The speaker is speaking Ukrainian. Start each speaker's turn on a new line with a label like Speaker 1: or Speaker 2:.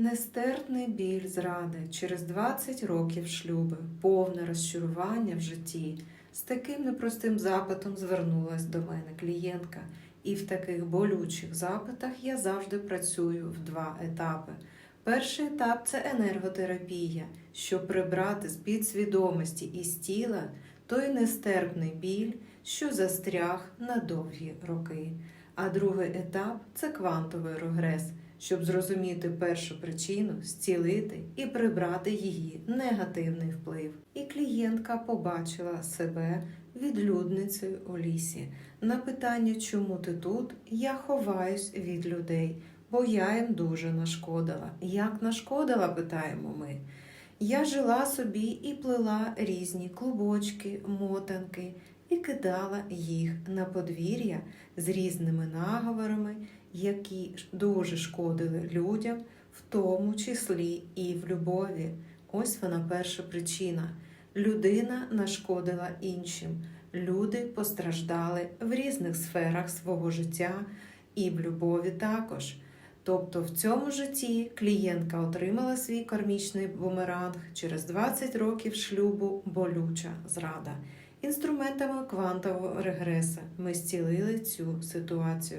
Speaker 1: Нестерпний біль зради через 20 років шлюби, повне розчарування в житті. З таким непростим запитом звернулась до мене клієнтка, і в таких болючих запитах я завжди працюю в два етапи. Перший етап це енерготерапія, щоб прибрати з підсвідомості і з тіла той нестерпний біль, що застряг на довгі роки. А другий етап це квантовий регрес, щоб зрозуміти першу причину, зцілити і прибрати її негативний вплив. І клієнтка побачила себе відлюдницею у лісі. На питання, чому ти тут, я ховаюсь від людей, бо я їм дуже нашкодила. Як нашкодила, питаємо ми. Я жила собі і плела різні клубочки, мотанки і кидала їх на подвір'я з різними наговорами, які дуже шкодили людям, в тому числі і в любові. Ось вона перша причина. Людина нашкодила іншим. Люди постраждали в різних сферах свого життя і в любові також. Тобто в цьому житті клієнтка отримала свій кармічний бумеранг через 20 років шлюбу болюча зрада. Інструментами квантового регреса ми зцілили цю ситуацію.